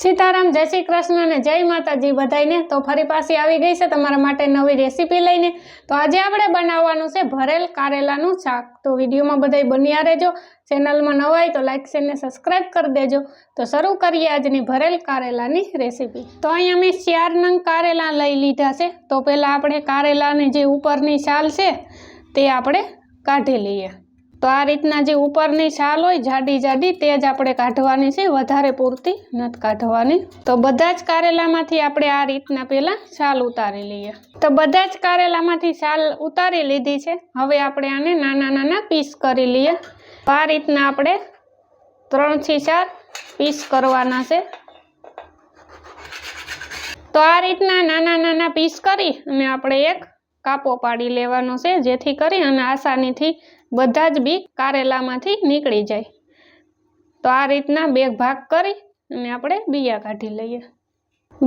સીતારામ, જય શ્રી કૃષ્ણ અને જય માતાજી બધાઈને તો ફરી પાછી આવી ગઈ છે તમારા માટે નવી રેસીપી લઈને. તો આજે આપણે બનાવવાનું છે ભરેલ કારેલાનું શાક. તો વિડીયોમાં બધાય બન્યા રહેજો. ચેનલમાં નવાય તો લાઈક શેરને સબસ્ક્રાઈબ કરી દેજો. તો શરૂ કરીએ આજની ભરેલ કારેલાની રેસીપી. તો અહીંયા મેં ચાર નંગ કારેલા લઈ લીધા છે. તો પહેલાં આપણે કારેલાની જે ઉપરની છાલ છે તે આપણે કાઢી લઈએ. તો આ રીતના જે ઉપરની છાલ હોય જાડી જાડી, તે જ આપણે કાઢવાની છે. વધારે પૂરતી નથી કાઢવાની. તો બધા જ કારેલામાંથી આપણે આ રીતના પહેલાં છાલ ઉતારી લઈએ. તો બધા જ કારેલામાંથી છાલ ઉતારી લીધી છે. હવે આપણે આને નાના નાના પીસ કરી લઈએ. તો આ રીતના આપણે ત્રણથી ચાર પીસ કરવાના છે. તો આ રીતના નાના નાના પીસ કરી અને આપણે એક કાપો પાડી લેવાનો છે, જેથી કરી અને આસાનીથી બધા જ બી કારેલામાંથી નીકળી જાય. તો આ રીતના બે ભાગ કરી અને આપણે બિયા કાઢી લઈએ.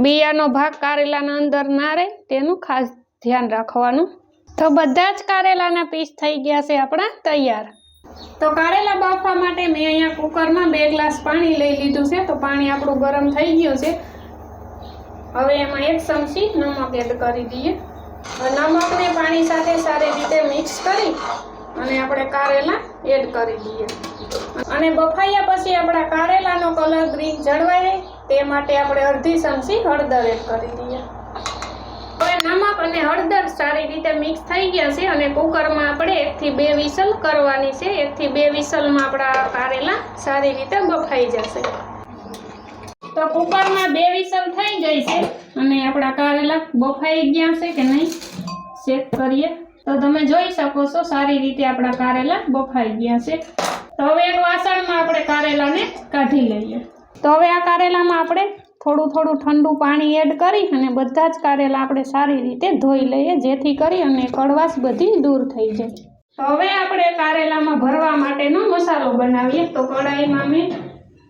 બિયાનો ભાગ કારેલાના અંદર ના રહે તેનું ખાસ ધ્યાન રાખવાનું. તો બધા જ કારેલાના પીસ થઈ ગયા છે આપણા તૈયાર. તો કારેલા બાફવા માટે મેં અહીંયા કુકરમાં બે ગ્લાસ પાણી લઈ લીધું છે. તો પાણી આપણું ગરમ થઈ ગયું છે. હવે એમાં એક ચમચી નમક એડ કરી દઈએ. નમકને પાણી સાથે સારી રીતે મિક્સ કરી અને આપણે કારેલા એડ કરી દઈએ. અને બફાયા પછી આપણા કારેલાનો કલર ગ્રીન જળવાય તે માટે આપણે અડધી ચમચી હળદર એડ કરી દઈએ. હવે નમક અને હળદર સારી રીતે મિક્સ થઈ ગયા છે અને કુકરમાં આપણે એકથી બે વિસલ કરવાની છે. એકથી બે વિસલમાં આપણા કારેલા સારી રીતે બફાઈ જશે. તો કુકરમાં બે વિસલ થઈ ગઈ છે અને આપણા કારેલા બફાઈ ગયા છે કે નહીં? ચેક કરીએ. તો તમે જોઈ શકો છો, સારી રીતે આપણા કારેલા બફાઈ ગયા છે. તો હવે એક વાસણમાં આપણે કારેલાને કાઢી લઈએ. તો હવે આ કારેલામાં આપણે થોડું થોડું ઠંડુ પાણી એડ કરી અને બધા જ કારેલા આપણે સારી રીતે ધોઈ લઈએ, જેથી કરી અને કડવાશ બધી દૂર થઈ જાય. તો હવે આપણે કારેલામાં ભરવા માટેનો મસાલો બનાવીએ. તો કડાઈમાં મેં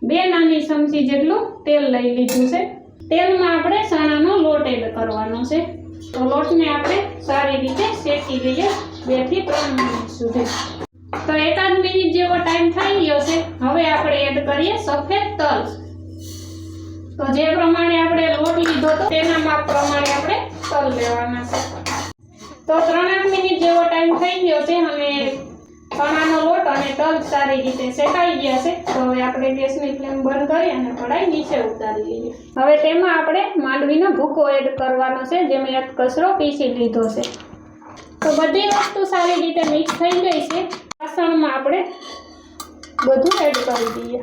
બે નાની ચમચી જેટલું તેલ લઈ લીધું છે. તેલમાં આપણે ચણાનો લોટ એડ કરવાનો છે. તો લોટને આપણે સારી રીતે શેકી લઈએ બેથી ત્રણ મિનિટ સુધી. તો એકાદ મિનિટ જેવો ટાઈમ થઈ ગયો છે. હવે આપણે એડ કરીએ સફેદ તલ. તો જે પ્રમાણે આપણે લોટ લીધો તો તેના માપ પ્રમાણે આપણે તલ લેવાના છે. તો ત્રણેક મિનિટ જેવો ટાઈમ થઈ ગયો છે અને ચણાનો લોટ અને તલ સારી રીતે શેકાઈ ગયા છે. તો હવે આપણે ગેસની ફ્લેમ બંધ કરી અને કઢાઈ નીચે ઉતારી લઈએ. હવે તેમાં આપણે માંડવીનો ભૂકો એડ કરવાનો છે, જે મેં એક કચરો પીસી લીધો છે. તો બધી વસ્તુ સારી રીતે મિક્સ થઈ ગઈ છે. વાસણમાં આપણે બધું એડ કરી દઈએ.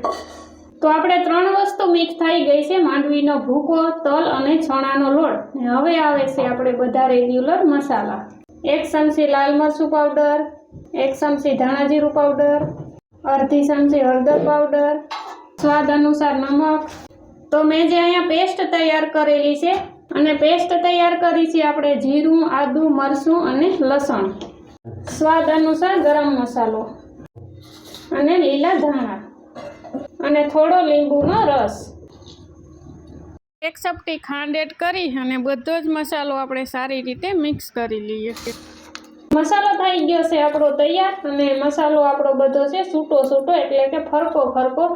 તો આપણે ત્રણ વસ્તુ મિક્સ થઈ ગઈ છે, માંડવીનો ભૂકો, તલ અને ચણાનો લોટ. હવે આવે છે આપણે બધા રેગ્યુલર મસાલા. એક ચમચી લાલ મરચું પાવડર એક ચમચી ધાણા જીરું પાવડર અડધી ચમચી હળદર પાવડર સ્વાદ અનુસાર નમક. તો મેં જે અહીંયા પેસ્ટ તૈયાર કરેલી છે, અને પેસ્ટ તૈયાર કરી છે આપણે જીરું, આદું, મરચું અને લસણ. સ્વાદ અનુસાર ગરમ મસાલો અને લીલા ધાણા. અને થોડો લીંબુનો રસ. એક ચપટી ખાંડ એડ કરી અને બધો જ મસાલો આપણે સારી રીતે મિક્સ કરી લઈએ મસાલો થઈ ગયો છે આપણો તૈયાર અને મસાલો આપણો બધો છે સૂટો સૂટો એટલે કે ફરકો ફરકો.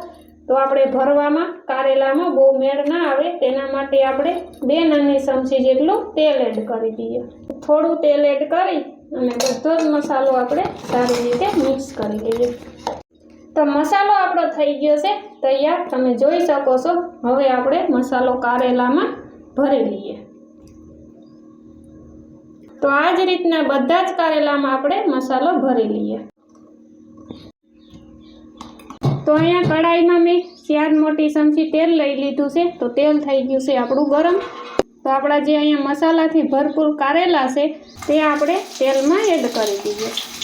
તો આપણે ભરવામાં કારેલામાં બહુ મેળ ના આવે, તેના માટે આપણે બે નાની ચમચી જેટલું તેલ એડ કરી દઈએ. થોડું તેલ એડ કરી અને બધો જ મસાલો આપણે સારી રીતે મિક્સ કરી લઈએ. તો મસાલો આપણો થઈ ગયો છે. તૈયાર, તમે જોઈ શકો છો. હવે આપણે મસાલો કારેલામાં ભરી લઈએ. તો આ જ રીતના બધા જ કારેલામાં આપણે મસાલો ભરી લઈએ. તો અહીંયા કઢાઈમાં મેં ચાર મોટી ચમચી તેલ લઈ લીધું છે. તો તેલ થઈ ગયું છે આપણું ગરમ. તો આપણા જે અહીંયા મસાલાથી ભરપૂર કારેલા છે, તે આપણે તેલમાં એડ કરી દઈએ.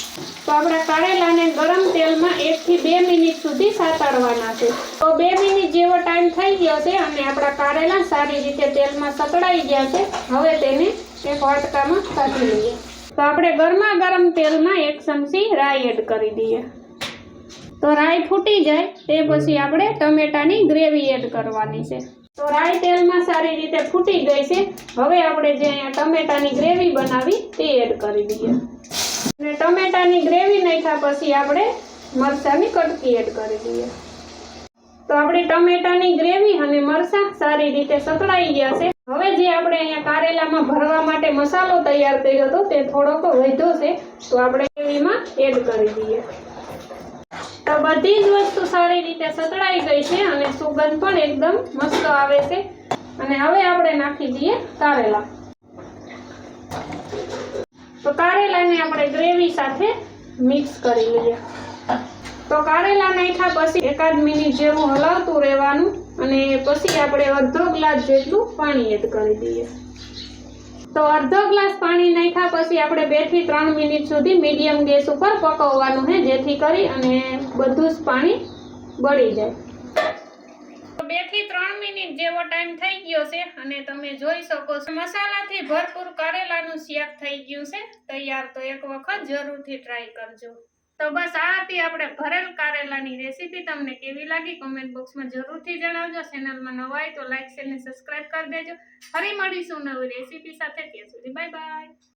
તો આપણા કારેલાને ગરમ તેલમાં એકથી બે મિનિટ સુધી સાતળવાના છે. તો બે મિનિટ જેવો ટાઈમ થઈ ગયો છે અને આપણા કારેલા સારી રીતે તેલમાં સતળાઈ ગયા છે. હવે તેને એક વાટકામાં કાઢી લઈએ. તો આપણે ગરમા ગરમ તેલમાં એક ચમચી રાઈ એડ કરી દઈએ. તો રાઈ ફૂટી જાય તે પછી આપણે ટમેટાની ગ્રેવી એડ કરવાની છે. તો રાઈ તેલમાં સારી રીતે ફૂટી ગઈ છે. હવે આપણે જે અહીંયા ટમેટાની ગ્રેવી બનાવી તે એડ કરી દઈએ. અને ટમેટાની ગ્રેવી નાખ્યા પછી આપણે મરચાંની કટકી એડ કરી દઈએ. તો આપણે ટમેટાની ગ્રેવી અને મરચાં સારી રીતે સકળાઈ ગયા છે. હવે જે આપણે અહીંયા કારેલામાં ભરવા માટે મસાલો તૈયાર કર્યો હતો તે થોડોક વધ્યો છે, તો આપણે ગ્રેવીમાં એડ કરી દઈએ. તો બધી જ વસ્તુ સારી રીતે સતળાઈ ગઈ છે અને સુગંધ પણ એકદમ મસ્ત આવે છે. અને હવે આપણે નાખી દઈએ કારેલા. તો કારેલાને આપણે ગ્રેવી સાથે મિક્સ કરી લઈએ. તો કારેલા નાખ્યા પછી એકાદ મિનિટ જેવું હલાવતું રહેવાનું અને પછી આપણે અડધો ગ્લાસ જેટલું પાણી એડ કરી દઈએ. તો અડધો ગ્લાસ પાણી નાખ્યા પછી આપણે બેથી ત્રણ મિનિટ સુધી મીડિયમ ગેસ ઉપર પકવવાનું છે જેથી કરી અને બધું જ પાણી બળી જાય. બેથી ત્રણ મિનિટ જેવો ટાઈમ થઈ ગયો છે અને તમે જોઈ શકો છો મસાલાથી ભરપૂર કારેલાનું શાક થઈ ગયું છે. તૈયાર તો એક વખત જરૂરથી ટ્રાય કરજો. તો બસ આ હતી આપણે ભરેલ કારેલાની રેસીપી તમને કેવી લાગી? કોમેન્ટ બોક્સમાં જરૂરથી જણાવજો. ચેનલમાં નવા હોય તો લાઈક શેર ને સબસ્ક્રાઇબ કરી દેજો. ફરી મળીશું નવી રેસીપી સાથે. ત્યાં સુધી બાય બાય